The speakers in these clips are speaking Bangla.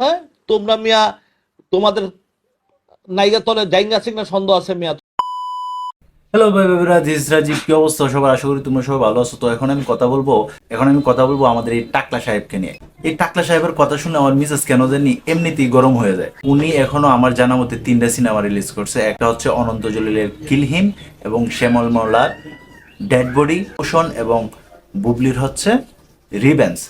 হ্যাঁ? তোমরা মিয়া, তোমাদের নাইগা তলে জাইঙ্গা সিংনা সন্দেহ আছে মিয়া। হ্যালো ভাই ভাইরা দিস রাজীব কি অবস্থা? সবার আশা করি তোমরা সবাই ভালো আছো। তো এখন আমি কথা বলব, এখন আমি কথা বলব আমাদের এই টাকলা সাহেবকে নিয়ে। এই টাকলা সাহেবের কথা শুনে আমার মিসেস কেন জানি এমনিতেই গরম হয়ে যায়। উনি এখনও আমার জানা মতে তিনটা সিনেমা রিলিজ করছে। একটা হচ্ছে অনন্ত জলিলের কিলহিম এবং শ্যামল মাওলার ডেড বডি পোষণ এবং বুবলির হচ্ছে রিভেন্স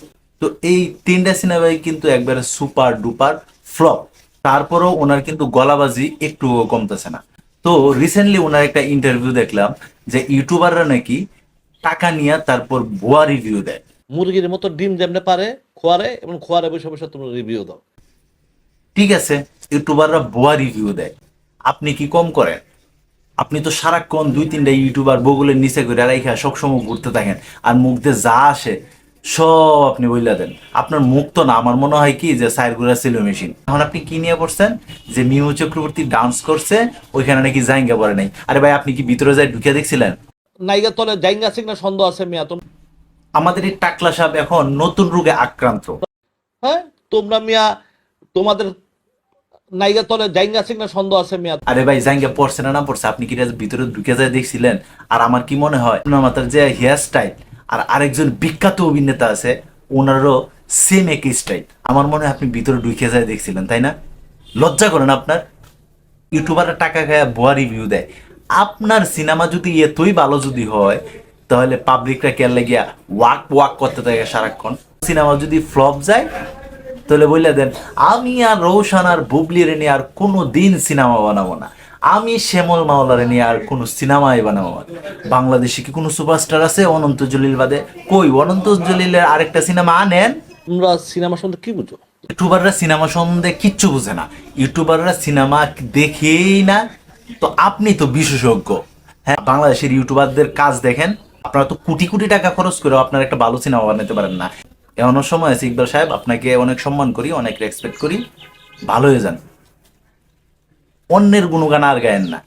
তো এই তিনটা সিনেমাই কিন্তু একবারে সুপার ডুপার ফ্লপ। তারপরেও ওনার কিন্তু গলাবাজি একটুও কমতেছে না। তো রিসেন্টলি ওনার একটা ইন্টারভিউ দেখলাম যে ইউটিউবাররা নাকি টাকা নিয়ে তারপর ভুয়া রিভিউ দেয়। মুরগির মতো ডিম যেমনে পারে খোয়ারে এবং খোয়ারে বসে বসে তোমরা রিভিউ দাও। ঠিক আছে ইউটিউবাররা ভুয়া রিভিউ দেয়। আপনি কি কম করেন? আপনি তো সারাক্ষণ দুই তিনটা ইউটিউবার বগুলের নিচে করে রাইখা সবসময় ঘুরতে থাকেন। আর মুখ দিয়ে যা আসে সব আপনি বইলা দেন। আপনার মুখ তো না আমার মনে হয় কি যে সাইরগুলা ছিল মেশিন। এখন আপনি কি নিয়ে পড়ছেন? যে মিউ চক্রবর্তী ডান্স করছে ওইখানে নাকি জাইঙ্গা পরে নাই। আরে ভাই আপনি কি ভিতরে যাই ঢুকে দেখছিলেন? নাইগা তলে জাইঙ্গা সিংনা সন্দেহ আছে মিয়া তোমরা আমাদের এই টাকলা সাহেব এখন নতুন রোগে আক্রান্ত। হ্যাঁ তোমরা মিয়া তোমাদের নাইগা তলে জাইঙ্গা সিংনা সন্দেহ আছে মিয়া? আরে ভাই জাঙ্গা পড়ছে না না পড়ছে। আপনি কি ভিতরে ঢুকে যায় দেখছিলেন? আর আমার কি মনে হয় ওনার মাথার যে হেয়ার স্টাইল আর আরেকজন বিখ্যাত অভিনেতা আছে, ওনারও সেম একই স্টাইল আমার মনে হয় আপনি ভিতরে ঢুকে যায় দেখছিলেন, তাই না? লজ্জা করেন আপনার। ইউটিউবাররা টাকা খায় ভুয়া রিভিউ দেয়। আপনার সিনেমা যদি এতই ভালো যদি হয়, তাহলে পাবলিকরা কেয়ার লাগিয়া ওয়াক ওয়াক করতে থাকে সারাক্ষণ? সিনেমা যদি ফ্লপ যায়, তাহলে বললে দেন, আমি আর রৌশন আর বুবলি রেনি আর কোনো দিন সিনেমা বানাবো না। আমি শ্যামল মাওলারে নিয়ে আর কোনো সিনেমাই বানাবো না। বাংলাদেশে কি কোনো সুপারস্টার আছে? অনন্ত জলিল বাদে কই? অনন্ত জলিলের আরেকটা সিনেমা আনেন? তোমরা সিনেমা সম্বন্ধে কি বুঝো? ইউটিউবাররা সিনেমা সম্বন্ধে কিচ্ছু বুঝে না। ইউটিউবাররা সিনেমা দেখেই না। তো আপনি তো বিশেষজ্ঞ। হ্যাঁ বাংলাদেশের ইউটিউবারদের কাজ দেখেন। আপনারা তো কোটি কোটি টাকা খরচ করে আপনারা একটা ভালো সিনেমা বানাতে পারেন না। এমন সময় আছে ইকবাল সাহেব আপনাকে অনেক সম্মান করি অনেক রেসপেক্ট করি। ভালো হয়ে যান। অন্যের গুণগান আর গায়েন না।